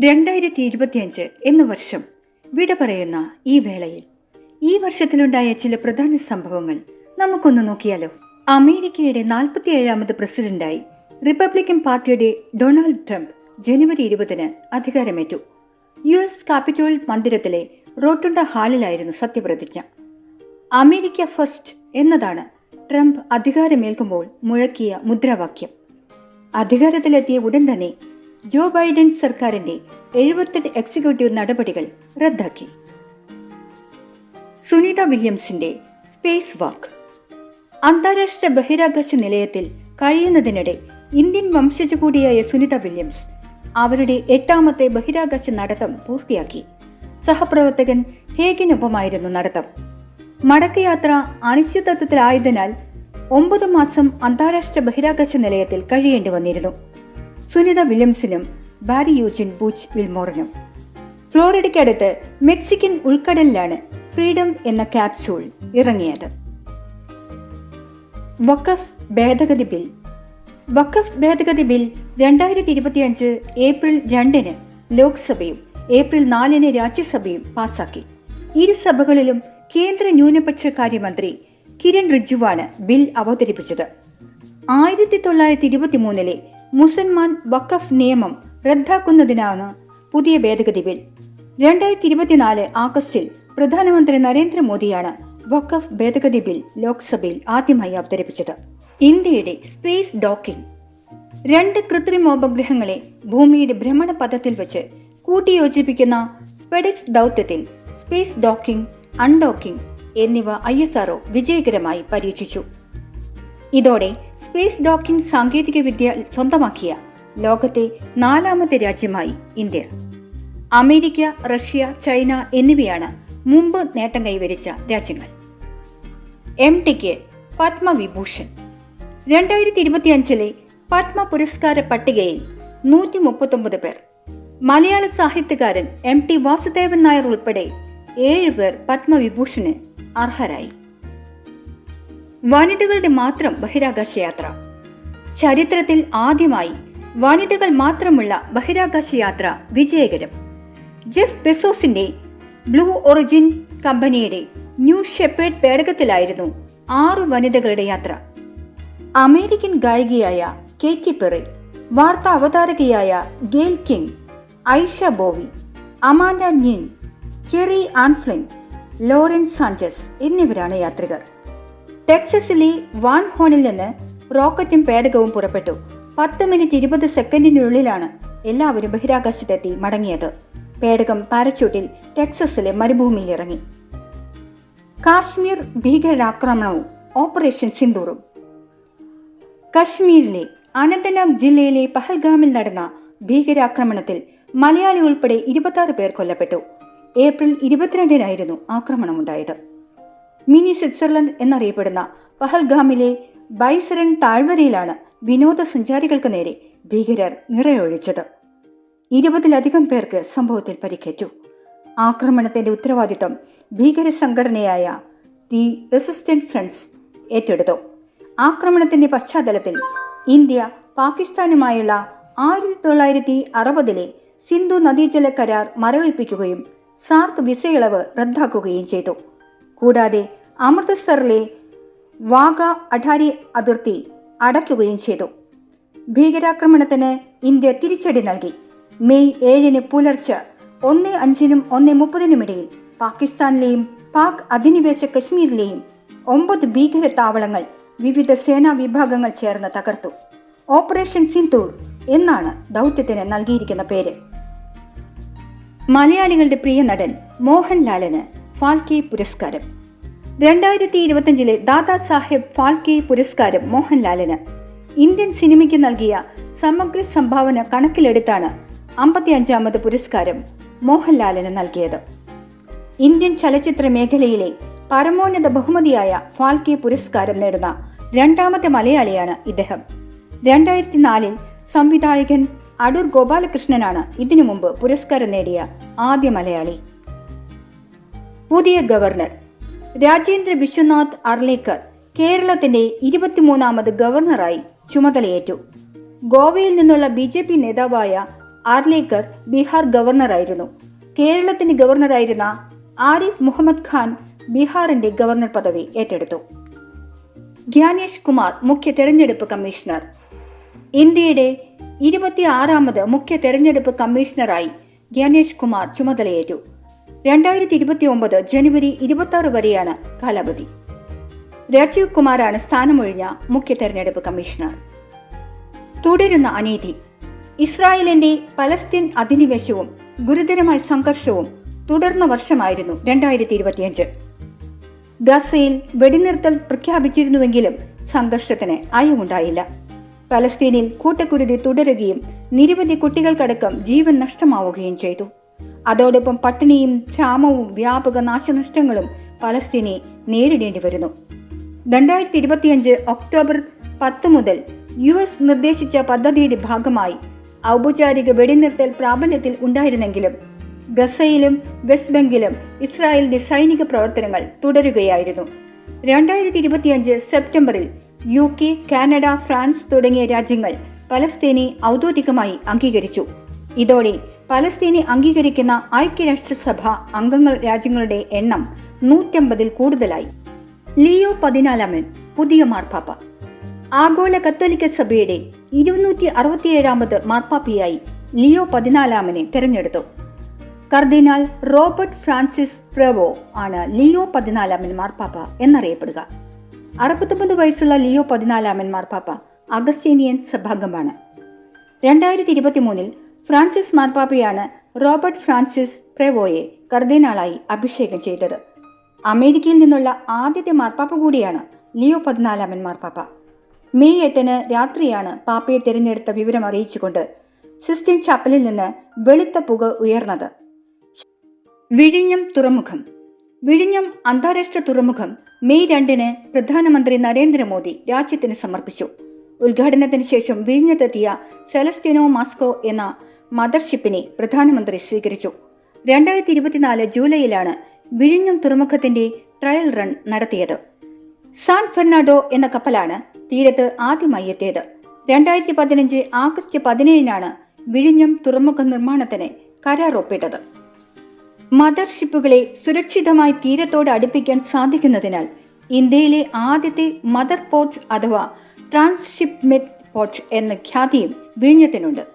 രണ്ടായിരത്തി ഇരുപത്തിയഞ്ച് എന്ന വർഷം വിട പറയുന്ന ഈ വേളയിൽ ഈ വർഷത്തിലുണ്ടായ ചില പ്രധാന സംഭവങ്ങൾ നമുക്കൊന്ന് നോക്കിയാലോ. അമേരിക്കയുടെ നാൽപ്പത്തിയേഴാമത് പ്രസിഡന്റായി റിപ്പബ്ലിക്കൻ പാർട്ടിയുടെ ഡൊണാൾഡ് ട്രംപ് ജനുവരി ഇരുപതിന് അധികാരമേറ്റു. യു എസ് കാപ്പിറ്റോൾ മന്ദിരത്തിലെ റോട്ടുണ്ട ഹാളിലായിരുന്നു സത്യപ്രതിജ്ഞ. അമേരിക്ക ഫസ്റ്റ് എന്നതാണ് ട്രംപ് അധികാരമേൽക്കുമ്പോൾ മുഴക്കിയ മുദ്രാവാക്യം. അധികാരത്തിലെത്തിയ ഉടൻ തന്നെ ജോ ബൈഡൻ സർക്കാരിന്റെ എഴുപത്തെട്ട് എക്സിക്യൂട്ടീവ് നടപടികൾ റദ്ദാക്കി. സുനിത വില്യംസിന്റെ സ്പേസ് വാക്ക്. അന്താരാഷ്ട്ര ബഹിരാകാശ നിലയത്തിൽ കഴിയുന്നതിനിടെ ഇന്ത്യൻ വംശജ കൂടിയായ സുനിത വില്യംസ് അവരുടെ എട്ടാമത്തെ ബഹിരാകാശ നടത്തം പൂർത്തിയാക്കി. സഹപ്രവർത്തകൻ ഹേഗിനൊപ്പമായിരുന്നു നടത്തം. മടക്കയാത്ര അനിശ്ചിതത്വത്തിലായതിനാൽ ഒമ്പത് മാസം അന്താരാഷ്ട്ര ബഹിരാകാശ നിലയത്തിൽ കഴിയേണ്ടി വന്നിരുന്നു. സുനിത വില്യംസിനും ബാരി യൂജിൻ ബൂച്ച് വിൽമോറിനും. ഫ്ലോറിഡയ്ക്കടുത്ത് മെക്സിക്കൻ ഉൾക്കടലിലാണ് ഫ്രീഡം എന്ന ക്യാപ്സ്യൂൾ ഇറങ്ങിയത്. വഖഫ് ഭേദഗതി ബിൽ. വഖഫ് ഭേദഗതി ബിൽ രണ്ടായിരത്തി ഇരുപത്തിയഞ്ച് ഏപ്രിൽ രണ്ടിന് ലോക്സഭയും ഏപ്രിൽ നാലിന് രാജ്യസഭയും പാസാക്കി. ഇരു സഭകളിലും കേന്ദ്ര ന്യൂനപക്ഷ കാര്യമന്ത്രി കിരൺ റിജുവാണ് ബിൽ അവതരിപ്പിച്ചത്. ആയിരത്തി തൊള്ളായിരത്തി ഇരുപത്തി മൂന്നിലെ മുസൽമാൻ വഖഫ് നിയമം റദ്ദാക്കുന്നതിനാണ് പുതിയ ഭേദഗതി ബിൽ രണ്ടായിരത്തി ഇരുപത്തിനാല് ആഗസ്റ്റിൽ പ്രധാനമന്ത്രി നരേന്ദ്രമോദിയാണ് വഖഫ് ഭേദഗതി ബിൽ ലോക്സഭയിൽ ആദ്യമായി അവതരിപ്പിച്ചത്. ഇന്ത്യയുടെ സ്പേസ് ഡോക്കിംഗ് രണ്ട് കൃത്രിമോപഗ്രഹങ്ങളെ ഭൂമിയുടെ ഭ്രമണപഥത്തിൽ വെച്ച് കൂട്ടിയോജിപ്പിക്കുന്ന സ്പെഡിക്സ് ദൗത്യത്തിൽ സ്പേസ് ഡോക്കിംഗ് അൺഡോക്കിംഗ് എന്നിവ ഐ എസ് ആർഒ വിജയകരമായി പരീക്ഷിച്ചു. ഇതോടെ സ്പേസ് ഡോക്കിംഗ് സാങ്കേതികവിദ്യ സ്വന്തമാക്കിയ ലോകത്തെ നാലാമത്തെ രാജ്യമായി ഇന്ത്യ. അമേരിക്ക റഷ്യ ചൈന എന്നിവയാണ് മുമ്പ് നേട്ടം കൈവരിച്ച രാജ്യങ്ങൾ. എം ടിക്ക് പത്മവിഭൂഷൺ. രണ്ടായിരത്തി ഇരുപത്തിയഞ്ചിലെ പത്മ പുരസ്കാര പട്ടികയിൽ നൂറ്റി മുപ്പത്തൊമ്പത് പേർ. മലയാള സാഹിത്യകാരൻ എം ടി വാസുദേവൻ നായർ ഉൾപ്പെടെ ഏഴ് പേർ പത്മവിഭൂഷന് അർഹരായി. വനിതകളുടെ മാത്രം ബഹിരാകാശ യാത്ര ചരിത്രത്തിൽ ആദ്യമായി വനിതകൾ മാത്രമുള്ള ബഹിരാകാശ യാത്ര വിജയകരം. ജെഫ് ബെസോസിന്റെ ബ്ലൂ ഒറിജിൻ കമ്പനിയുടെ ന്യൂ ഷെപ്പേഡ് പേടകത്തിലായിരുന്നു ആറ് വനിതകളുടെ യാത്ര. അമേരിക്കൻ ഗായികയായ കേറ്റി പെറി വാർത്താ അവതാരകയായ Gayle King Aisha Bowe Amanda ന്യൂൻ Kerry Ann Flynn Lawrence Sanchez എന്നിവരാണ് യാത്രികർ. ടെക്സസിലെ വാൻ ഹോണിൽ നിന്ന് റോക്കറ്റും പേടകവും പുറപ്പെട്ടു. പത്ത് മിനിറ്റ് ഇരുപത് സെക്കൻഡിനുള്ളിലാണ് എല്ലാവരും ബഹിരാകാശത്തെത്തി മടങ്ങിയത്. പേടകം പാരച്യൂട്ടിൽ ടെക്സസിലെ മരുഭൂമിയിൽ ഇറങ്ങി കാശ്മീർ ഭീകരാക്രമണവും ഓപ്പറേഷൻ സിന്ദൂറും. കശ്മീരിലെ അനന്തനാഗ് ജില്ലയിലെ പഹൽഗാമിൽ നടന്ന ഭീകരാക്രമണത്തിൽ മലയാളി ഉൾപ്പെടെ ഇരുപത്തി പേർ കൊല്ലപ്പെട്ടു. ഏപ്രിൽ ഇരുപത്തിരണ്ടിനായിരുന്നു ആക്രമണമുണ്ടായത്. മിനി സ്വിറ്റ്സർലൻഡ് എന്നറിയപ്പെടുന്ന പഹൽഗാമിലെ ബൈസറൻ താഴ്വരയിലാണ് വിനോദസഞ്ചാരികൾക്ക് നേരെ ഭീകരർ നിറയൊഴിച്ചത്. ഇരുപതിലധികം പേർക്ക് സംഭവത്തിൽ പരിക്കേറ്റു. ആക്രമണത്തിന്റെ ഉത്തരവാദിത്വം ഭീകര സംഘടനയായ ദി റെസിസ്റ്റന്റ് ഫ്രണ്ട്സ് ഏറ്റെടുത്തു. ആക്രമണത്തിന്റെ പശ്ചാത്തലത്തിൽ ഇന്ത്യ പാകിസ്ഥാനുമായുള്ള ആയിരത്തി തൊള്ളായിരത്തി അറുപതിലെ സിന്ധു നദീജല കരാർ മരവിപ്പിക്കുകയും സാർക്ക് വിസയിളവ് റദ്ദാക്കുകയും ചെയ്തു. കൂടാതെ അമൃത്സറിലെ വാഗ അഠാരി അതിർത്തി അടയ്ക്കുകയും ചെയ്തു. ഭീകരാക്രമണത്തിന് ഇന്ത്യ തിരിച്ചടി നൽകി. മെയ് ഏഴിന് പുലർച്ചെ ഒന്ന് അഞ്ചിനും ഒന്ന് മുപ്പതിനുമിടയിൽ പാകിസ്ഥാനിലെയും പാക് അധിനിവേശ കശ്മീരിലെയും ഒമ്പത് ഭീകര താവളങ്ങൾ വിവിധ സേനാ വിഭാഗങ്ങൾ ചേർന്ന് തകർത്തു. ഓപ്പറേഷൻ സിന്ദൂർ എന്നാണ് ദൗത്യത്തിന് നൽകിയിരിക്കുന്ന പേര്. മലയാളികളുടെ പ്രിയ നടൻ മോഹൻലാലിന് ഫാൽക്കെ പുരസ്കാരം. രണ്ടായിരത്തി ഇരുപത്തിയഞ്ചിലെ ദാദാ സാഹേബ് ഫാൽക്കെ പുരസ്കാരം മോഹൻലാലിന്. ഇന്ത്യൻ സിനിമയ്ക്ക് നൽകിയ സമഗ്ര സംഭാവന കണക്കിലെടുത്താണ് അമ്പത്തിയഞ്ചാമത് പുരസ്കാരം മോഹൻലാലിന് നൽകിയത്. ഇന്ത്യൻ ചലച്ചിത്ര മേഖലയിലെ പരമോന്നത ബഹുമതിയായ ഫാൽക്കെ പുരസ്കാരം നേടുന്ന രണ്ടാമത്തെ മലയാളിയാണ് ഇദ്ദേഹം. രണ്ടായിരത്തി നാലിൽ സംവിധായകൻ അടൂർ ഗോപാലകൃഷ്ണനാണ് ഇതിനു മുമ്പ് പുരസ്കാരം നേടിയ ആദ്യ മലയാളി. പുതിയ ഗവർണർ. രാജേന്ദ്ര വിശ്വനാഥ് അർലേക്കർ കേരളത്തിന്റെ ഇരുപത്തിമൂന്നാമത് ഗവർണറായി ചുമതലയേറ്റു. ഗോവയിൽ നിന്നുള്ള ബി ജെ പി നേതാവായ ആർലേക്കർ ബീഹാർ ഗവർണറായിരുന്നു. കേരളത്തിന് ഗവർണറായിരുന്ന ആരിഫ് മുഹമ്മദ് ഖാൻ ബീഹാറിന്റെ ഗവർണർ പദവി ഏറ്റെടുത്തു. ജ്ഞാനേഷ് കുമാർ മുഖ്യ തെരഞ്ഞെടുപ്പ് കമ്മീഷണർ. ഇന്ത്യയുടെ ഇരുപത്തിയാറാമത് മുഖ്യ തെരഞ്ഞെടുപ്പ് കമ്മീഷണറായി ജ്ഞാനേഷ് കുമാർ ചുമതലയേറ്റു. രണ്ടായിരത്തി ഇരുപത്തി ഒമ്പത് ജനുവരി ഇരുപത്തി വരെയാണ് കാലാവധി. രാജീവ് കുമാറാണ് സ്ഥാനമൊഴിഞ്ഞ മുഖ്യ തെരഞ്ഞെടുപ്പ് കമ്മീഷണർ. തുടരുന്ന അനീതി ഇസ്രായേലിന്റെ പലസ്തീൻ അധിനിവേശവും ഗുരുതരമായ സംഘർഷവും തുടർന്ന വർഷമായിരുന്നു രണ്ടായിരത്തി ഇരുപത്തിയഞ്ച് ഗസയിൽ വെടിനിർത്തൽ പ്രഖ്യാപിച്ചിരുന്നുവെങ്കിലും സംഘർഷത്തിന് അയവുണ്ടായില്ല. പലസ്തീനിൽ കൂട്ടക്കുരുതി തുടരുകയും നിരവധി കുട്ടികൾക്കടക്കം ജീവൻ നഷ്ടമാവുകയും ചെയ്തു. അതോടൊപ്പം പട്ടിണിയും ക്ഷാമവും വ്യാപക നാശനഷ്ടങ്ങളും പലസ്തീനെ നേരിടേണ്ടി വരുന്നു. രണ്ടായിരത്തി ഇരുപത്തിയഞ്ച് ഒക്ടോബർ പത്ത് മുതൽ യു എസ് നിർദ്ദേശിച്ച പദ്ധതിയുടെ ഭാഗമായി ഔപചാരിക വെടിനിർത്തൽ പ്രാബല്യത്തിൽ ഉണ്ടായിരുന്നെങ്കിലും ഗസയിലും വെസ്റ്റ് ബംഗിലും ഇസ്രായേലിന്റെ സൈനിക പ്രവർത്തനങ്ങൾ തുടരുകയായിരുന്നു. രണ്ടായിരത്തി ഇരുപത്തിയഞ്ച് സെപ്റ്റംബറിൽ യു കെ കാനഡ ഫ്രാൻസ് തുടങ്ങിയ രാജ്യങ്ങൾ പലസ്തീനെ ഔദ്യോഗികമായി അംഗീകരിച്ചു. ഇതോടെ പലസ്തീനെ അംഗീകരിക്കുന്ന ഐക്യരാഷ്ട്രസഭ അംഗങ്ങൾ രാജ്യങ്ങളുടെ എണ്ണം നൂറ്റമ്പതിൽ കൂടുതലായി. ലിയോ പതിനാലാമൻ പുതിയ മാർപ്പാപ്പ. ആഗോള കത്തോലിക്ക സഭയുടെ ഇരുന്നൂറ്റി അറുപത്തിയേഴാമത് മാർപ്പാപ്പയായി ലിയോ പതിനാലാമനെ തെരഞ്ഞെടുത്തു. കർദിനാൾ റോബർട്ട് ഫ്രാൻസിസ് പ്രവോ ആണ് ലിയോ പതിനാലാമൻ മാർപ്പാപ്പ എന്നറിയപ്പെടുക. അറുപത്തൊമ്പത് വയസ്സുള്ള ലിയോ പതിനാലാമൻ മാർപ്പാപ്പ അഗസ്റ്റീനിയൻ സഭാംഗമാണ്. രണ്ടായിരത്തി ഇരുപത്തി മൂന്നിൽ ഫ്രാൻസിസ് മാർപ്പാപ്പയാണ് റോബർട്ട് ഫ്രാൻസിസ് പ്രെവോയെ കർദിനാളായി അഭിഷേകം ചെയ്തത്. അമേരിക്കയിൽ നിന്നുള്ള ആദ്യത്തെ മാർപ്പാപ്പ കൂടിയാണ് ലിയോ പതിനാലാമൻ മാർപ്പാപ്പ മെയ് എട്ടിന് രാത്രിയാണ് പാപ്പയെ തിരഞ്ഞെടുത്ത വിവരം അറിയിച്ചുകൊണ്ട് സിസ്റ്റീൻ ചാപ്പലിൽ നിന്ന് വെളുത്ത പുക ഉയർന്നത്. വിഴിഞ്ഞം തുറമുഖം. വിഴിഞ്ഞം അന്താരാഷ്ട്ര തുറമുഖം മെയ് രണ്ടിന് പ്രധാനമന്ത്രി നരേന്ദ്രമോദി രാജ്യത്തിന് സമർപ്പിച്ചു. ഉദ്ഘാടനത്തിന് ശേഷം വിഴിഞ്ഞത്തെത്തിയ സെലസ്റ്റിനോ മാസ്കോ എന്ന മദർഷിപ്പിനെ പ്രധാനമന്ത്രി സ്വീകരിച്ചു. രണ്ടായിരത്തി ഇരുപത്തിനാല് ജൂലൈയിലാണ് വിഴിഞ്ഞം തുറമുഖത്തിന്റെ ട്രയൽ റൺ നടത്തിയത്. സാൻ ഫെർണാഡോ എന്ന കപ്പലാണ് തീരത്ത് ആദ്യമായി എത്തിയത്. രണ്ടായിരത്തി പതിനഞ്ച് ആഗസ്റ്റ് പതിനേഴിനാണ് വിഴിഞ്ഞം തുറമുഖ നിർമ്മാണത്തിന് കരാർ ഒപ്പിട്ടത് മദർഷിപ്പുകളെ സുരക്ഷിതമായി തീരത്തോട് അടുപ്പിക്കാൻ സാധിക്കുന്നതിനാൽ ഇന്ത്യയിലെ ആദ്യത്തെ മദർ പോർട്ട് അഥവാ ട്രാൻസ്ഷിപ്മെന്റ് പോർട്ട് എന്ന ഖ്യാതിയും വിഴിഞ്ഞത്തിനുണ്ട്.